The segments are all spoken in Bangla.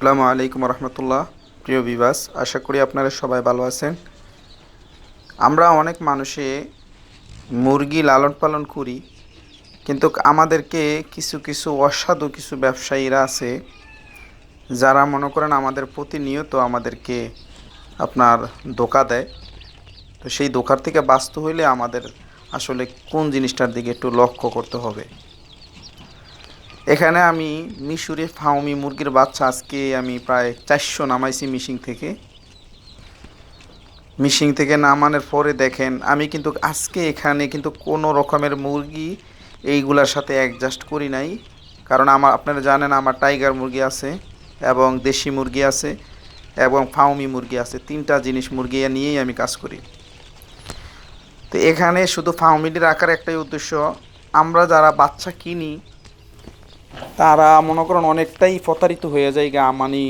আসসালামু আলাইকুম রহমতুল্লাহ। প্রিয় বিবাস আশা করি আপনারা সবাই ভালো আছেন। আমরা অনেক মানুষে মুরগি লালন পালন করি, কিন্তু আমাদেরকে কিছু কিছু অসাধু কিছু ব্যবসায়ীরা আছে, যারা মনে করেন আমাদের প্রতিনিয়ত আমাদেরকে আপনার ধোকা দেয়। তো সেই ধোকার থেকে বাঁচতে হইলে আমাদের আসলে কোন জিনিসটার দিকে একটু লক্ষ্য করতে হবে। এখানে আমি মিশরে ফাউমি মুরগির বাচ্চা আজকে আমি প্রায় চারশো নামাইছি মিশিং থেকে। মিশিং থেকে নামানোর পরে দেখেন, আমি কিন্তু আজকে এখানে কিন্তু কোনো রকমের মুরগি এইগুলার সাথে অ্যাডজাস্ট করি নাই। কারণ আমার, আপনারা জানেন আমার টাইগার মুরগি আছে এবং দেশি মুরগি আছে এবং ফাউমি মুরগি আছে। তিনটা জিনিস মুরগি নিয়েই আমি কাজ করি। তো এখানে শুধু ফাউমিলির রাখার একটাই উদ্দেশ্য, আমরা যারা বাচ্চা কিনি তারা মনে করেন অনেকটাই প্রতারিত হয়ে যায় গা মানে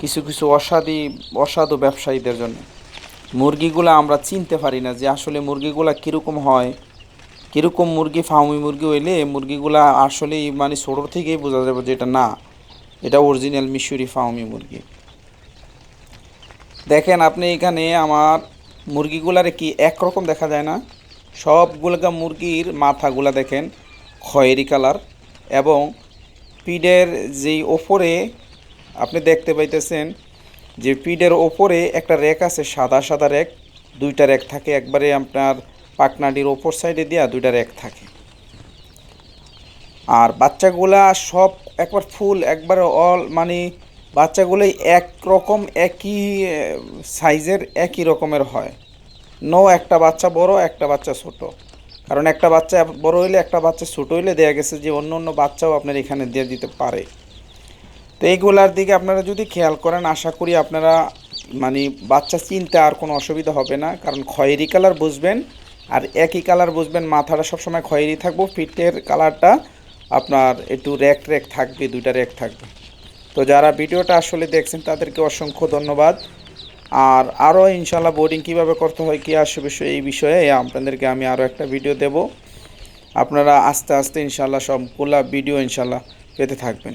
কিছু কিছু অসাধি, অসাধু ব্যবসায়ীদের জন্য। মুরগিগুলো আমরা চিনতে পারি না যে আসলে মুরগিগুলা কীরকম হয়, কীরকম মুরগি, ফার্মি মুরগি হইলে মুরগিগুলা আসলেই মানে ছোটোর থেকেই বোঝা যাবে যে এটা না, এটা অরিজিনাল মিশরি ফার্মি মুরগি। দেখেন আপনি এখানে আমার মুরগিগুলারে কি একরকম দেখা যায় না? সবগুলোকা মুরগির মাথাগুলা দেখেন খয়েরি কালার এবং পিডের যেই ওপরে আপনি দেখতে পাইতেছেন, যে পিডের ওপরে একটা রেক আছে, সাদা সাদা রেক। দুইটা রেক থাকে, একবারে আপনার পাকনাডির ওপর সাইডে দেওয়া দুইটা র্যাক থাকে। আর বাচ্চাগুলা সব একবার ফুল, একবারে অল মানে বাচ্চাগুলোই এক রকম একই সাইজের, একই রকমের হয়। নো একটা বাচ্চা বড়, একটা বাচ্চা ছোট। কারণ একটা বাচ্চা বড় হইলে একটা বাচ্চা ছোটো হইলে দেয়া গেছে যে অন্য অন্য বাচ্চাও আপনার এখানে দিয়ে দিতে পারে। তো এইগুলার দিকে আপনারা যদি খেয়াল করেন, আশা করি আপনারা মানে বাচ্চা চিনতে আর কোনো অসুবিধা হবে না। কারণ খয়েরি কালার বুঝবেন আর একই কালার বুঝবেন, মাথাটা সবসময় খয়েরি থাকব, ফিটের কালারটা আপনার একটু র্যাক র্যাক থাকবে, দুইটা র্যাক থাকবে। তো যারা ভিডিওটা আসলে দেখছেন তাদেরকে অসংখ্য ধন্যবাদ। আর আরও ইনশাল্লাহ বোর্ডিং কীভাবে করতে হয়, কী আসবে এই বিষয়ে আপনাদেরকে আমি আরও একটা ভিডিও দেব। আপনারা আস্তে আস্তে ইনশাল্লাহ সবগুলা ভিডিও ইনশাল্লাহ পেতে থাকবেন।